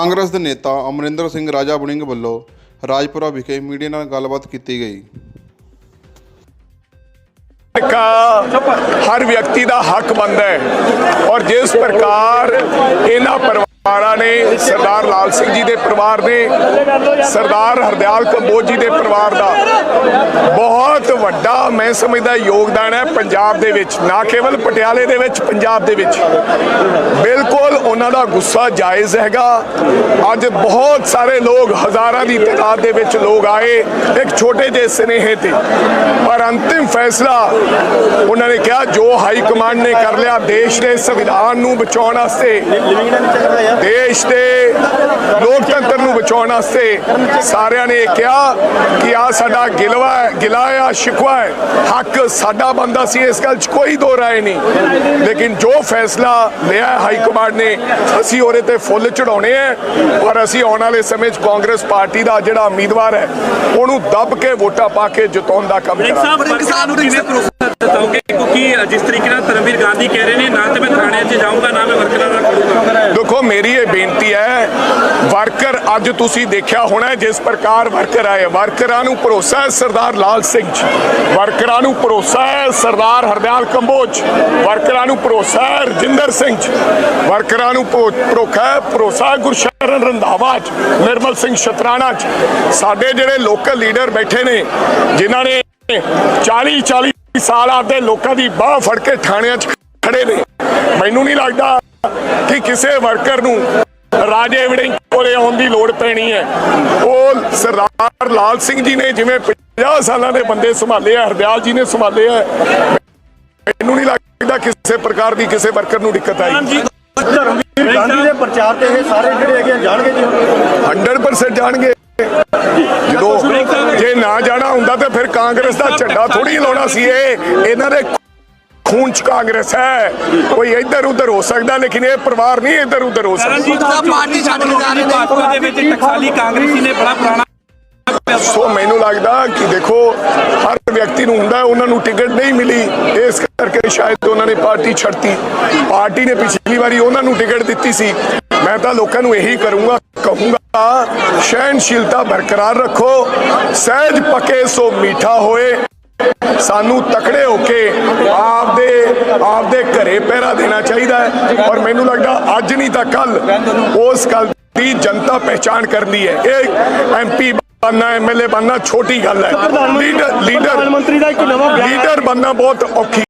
ਕਾਂਗਰਸ ਦੇ ਨੇਤਾ ਅਮਰਿੰਦਰ ਸਿੰਘ ਰਾਜਾ ਬੁੜਿੰਗ ਵੱਲੋਂ ਰਾਜਪੁਰਾ ਵਿਖੇ ਮੀਡੀਆ ਨਾਲ ਗੱਲਬਾਤ ਕੀਤੀ ਗਈ। का ਹਰ ਵਿਅਕਤੀ ਦਾ ਹੱਕ ਬਣਦਾ ਹੈ ਔਰ ਜਿਸ ਪ੍ਰਕਾਰ ਇਹਨਾਂ ਪਰਿਵਾਰਾਂ ਨੇ, ਸਰਦਾਰ ਲਾਲ ਸਿੰਘ ਜੀ ਦੇ ਪਰਿਵਾਰ ਨੇ, ਸਰਦਾਰ ਹਰਦਿਆਲ ਕੰਬੋਜ ਜੀ ਦੇ ਪਰਿਵਾਰ ਦਾ। ਬਹੁਤ ਵੱਡਾ ਮੈਂ ਸਮਝਦਾ ਯੋਗਦਾਨ ਹੈ ਪੰਜਾਬ ਦੇ ਵਿੱਚ, ਨਾ ਕੇਵਲ ਪਟਿਆਲੇ ਦੇ ਵਿੱਚ, ਪੰਜਾਬ ਦੇ ਵਿੱਚ। ਬਿਲਕੁਲ ਉਹਨਾਂ ਦਾ ਗੁੱਸਾ ਜਾਇਜ਼ ਹੈਗਾ। ਅੱਜ ਬਹੁਤ ਸਾਰੇ ਲੋਕ ਹਜ਼ਾਰਾਂ ਦੀ ਤਾਦਾਦ ਦੇ ਵਿੱਚ ਲੋਕ ਆਏ, ਇੱਕ ਛੋਟੇ ਜਿਹੇ ਸਨੇਹੇ ਤੇ। ਪਰ ਅੰਤਿਮ ਫੈਸਲਾ। ਉਹਨਾਂ ਨੇ ਕਿਹਾ ਜੋ ਹਾਈ ਕਮਾਂਡ ਨੇ ਕਰ ਲਿਆ ਦੇਸ਼ ਦੇ ਸੰਵਿਧਾਨ ਨੂੰ ਬਚਾਉਣ ਵਾਸਤੇ ਦੇਸ਼ ਦੇ ਲੋਕਤੰਤਰ ਨੂੰ ਬਚਾਉਣ ਵਾਸਤੇ ਸਾਰਿਆਂ ਨੇ ਇਹ ਕਿਹਾ ਕਿ ਆ ਸਾਡਾ ਗਿਲਵਾ ਹੈ ਗਿਲਾ ਆ ਸ਼ਿਕਵਾ ਹੈ। ਹੱਕ ਸਾਡਾ ਬੰਦਾ ਸੀ ਇਸ ਗੱਲ 'ਚ ਕੋਈ ਦੋ ਰਾਏ ਨਹੀਂ। ਲੇਕਿਨ ਜੋ ਫੈਸਲਾ ਲਿਆ ਹਾਈ ਕਮਾਂਡ ਨੇ ਅਸੀਂ ਉਹਦੇ ਤੇ ਫੁੱਲ ਚੜਾਉਣੇ ਆ ਔਰ ਅਸੀਂ ਆਉਣ ਵਾਲੇ ਸਮੇਂ 'ਚ ਕਾਂਗਰਸ ਪਾਰਟੀ ਦਾ ਜਿਹੜਾ ਉਮੀਦਵਾਰ ਹੈ ਉਹਨੂੰ ਦੱਬ ਕੇ ਵੋਟਾਂ ਪਾ ਕੇ ਜਿਤਾਉਣ ਦਾ ਕੰਮ ਕਰਾਂਗੇ। ਸਾਹਿਬ ਵਰਕਰਾਂ ਨੂੰ ਕਿਵੇਂ ਭਰੋਸਾ ਦਿਤਾਓਗੇ ਕਿਉਂਕਿ ਜਿਸ ਤਰੀਕੇ ਨਾਲ ਧਰਮਵੀਰ ਗਾਂਧੀ ਕਹਿ ਰਹੇ ਨੇ ਨਾ ਤੇ ਮੈਂ ਥਾਣੇ 'ਚ ਜਾਊਂਗਾ ਨਾ ਮੈਂ ਵਰਕਰਾਂ ਨਾਲ ਖੜੂੰਗਾ। ਦੇਖੋ ਮੇਰੀ ਇਹ ਬੇਨਤੀ ਹੈ ਵਰਕਰ ਅੱਜ ਤੁਸੀਂ ਦੇਖਿਆ ਹੋਣਾ ਜਿਸ ਪ੍ਰਕਾਰ ਵਰਕਰ ਆਏ। ਵਰਕਰਾਂ ਨੂੰ ਭਰੋਸਾ ਹੈ ਸਰਦਾਰ ਲਾਲ ਸਿੰਘ ਜੀ। ਵਰਕਰਾਂ ਨੂੰ ਭਰੋਸਾ ਹੈ ਸਰਦਾਰ ਹਰਦਿਆਲ ਕੰਬੋਜ ਵਰਕਰਾਂ ਨੂੰ ਭਰੋਸਾ ਹੈ ਰਜਿੰਦਰ ਸਿੰਘ ਜੀ। ਵਰਕਰਾਂ ਨੂੰ ਭਰੋ- ਭਰੋਸਾ ਹੈ ਭਰੋਸਾ ਹੈ ਗੁਰਸ਼ਰਨ ਰੰਧਾਵਾ ਚ ਨਿਰਮਲ ਸਿੰਘ ਸ਼ਤਰਾਣਾ ਚ ਸਾਡੇ ਜਿਹੜੇ ਲੋਕਲ ਲੀਡਰ ਬੈਠੇ ਨੇ ਜਿਨ੍ਹਾਂ ਨੇ 40 40 ਸਾਲ ਆਪਦੇ ਲੋਕਾਂ ਦੀ ਬਾਹ ਫੜ ਕੇ ਥਾਣਿਆਂ 'ਚ ਖੜੇ ਨੇ। ਮੈਨੂੰ ਨਹੀਂ ਲੱਗਦਾ ਕਿ ਕਿਸੇ ਵਰਕਰ ਨੂੰ ਰਾਜੇ ਵੜਿੰਗ ਕੋਲੇ ਆਉਣ ਦੀ ਲੋੜ ਪੈਣੀ ਹੈ। ਉਹ ਸਰਦਾਰ ਲਾਲ ਸਿੰਘ ਜੀ ਨੇ ਜਿਵੇਂ 50 ਸਾਲਾਂ ਦੇ ਬੰਦੇ ਸੰਭਾਲੇ ਆ ਹਰਦਿਆਲ ਜੀ ਨੇ ਸੰਭਾਲੇ ਆ ਮੈਨੂੰ ਨਹੀਂ ਲੱਗਦਾ ਕਿਸੇ ਪ੍ਰਕਾਰ ਦੀ ਕਿਸੇ ਵਰਕਰ ਨੂੰ ਦਿੱਕਤ ਆਈ। ਧਰਮਵੀਰ ਗਾਂਧੀ ਦੇ ਪ੍ਰਚਾਰ ਤੇ ਇਹ ਸਾਰੇ ਜਿਹੜੇ ਹੈਗੇ ਜਾਣਗੇ ਜੀ ਹੁਣ? 100% ਜਾਣਗੇ। ਜਦੋਂ ਜੇ ਨਾ ਜਾਣਾ ਹੁੰਦਾ ਤੇ ਫਿਰ ਕਾਂਗਰਸ ਦਾ ਝੰਡਾ ਥੋੜੀ ਲਾਉਣਾ ਸੀ ਇਹ। ਇਹਨਾਂ ਦੇ ਖੂਨ ਚ ਕਾਂਗਰਸ ਹੈ। ਕੋਈ ਇੱਧਰ ਉੱਧਰ ਹੋ ਸਕਦਾ ਲੇਕਿਨ ਇਹ ਪਰਿਵਾਰ ਨਹੀਂ ਇੱਧਰ ਉੱਧਰ ਹੋ ਸਕਦਾ। ਪਾਰਟੀ ਛੱਡ ਕੇ ਜਾ ਰਹੇ ਨੇ। ਦੇ ਵਿੱਚ ਟਕਸਾਲੀ ਕਾਂਗਰਸੀ ਨੇ ਬੜਾ ਪੁਰਾਣਾ ਸੋ ਮੈਨੂੰ ਲੱਗਦਾ ਕਿ ਦੇਖੋ ਹਰ ਵਿਅਕਤੀ ਨੂੰ ਹੁੰਦਾ ਹੈ, ਉਹਨਾਂ ਨੂੰ ਟਿਕਟ ਨਹੀਂ ਮਿਲੀ। ਇਸ ਕਰਕੇ ਸ਼ਾਇਦ ਉਹਨਾਂ ਨੇ ਪਾਰਟੀ ਛੱਡਤੀ। ਪਾਰਟੀ ਨੇ ਪਿਛਲੀ ਵਾਰੀ ਉਹਨਾਂ ਨੂੰ ਟਿਕਟ ਦਿੱਤੀ ਸੀ। ਮੈਂ ਤਾਂ ਲੋਕਾਂ ਨੂੰ ਇਹੀ ਕਰੂੰਗਾ ਕਹੂੰਗਾ ਸਹਿਨਸ਼ੀਲਤਾ ਬਰਕਰਾਰ ਰੱਖੋ ਸਹਿਜ ਪਕੇ ਸੋ ਮੀਠਾ ਹੋਏ। ਸਾਨੂੰ ਤਕੜੇ ਹੋ ਕੇ ਆਪਦੇ ਆਪਦੇ ਘਰੇ ਪਹਿਰਾ ਦੇਣਾ ਚਾਹੀਦਾ ਹੈ। ਔਰ ਮੈਨੂੰ ਲੱਗਦਾ ਅੱਜ ਨਹੀਂ ਤਾਂ ਕੱਲ ਉਸ ਗੱਲ ਦੀ ਜਨਤਾ ਪਹਿਚਾਨ ਕਰਨੀ ਹੈ। ਇਹ ਐਮਪੀ ਬਣਨਾ ਐਮਐਲਏ ਬਣਨਾ ਛੋਟੀ ਗੱਲ ਹੈ। ਲੀਡਰ ਲੀਡਰ ਪ੍ਰਧਾਨ ਮੰਤਰੀ ਦਾ ਇੱਕ ਨਵਾਂ ਬਿਆਨ ਲੀਡਰ ਬਣਨਾ ਬਹੁਤ ਔਖੀ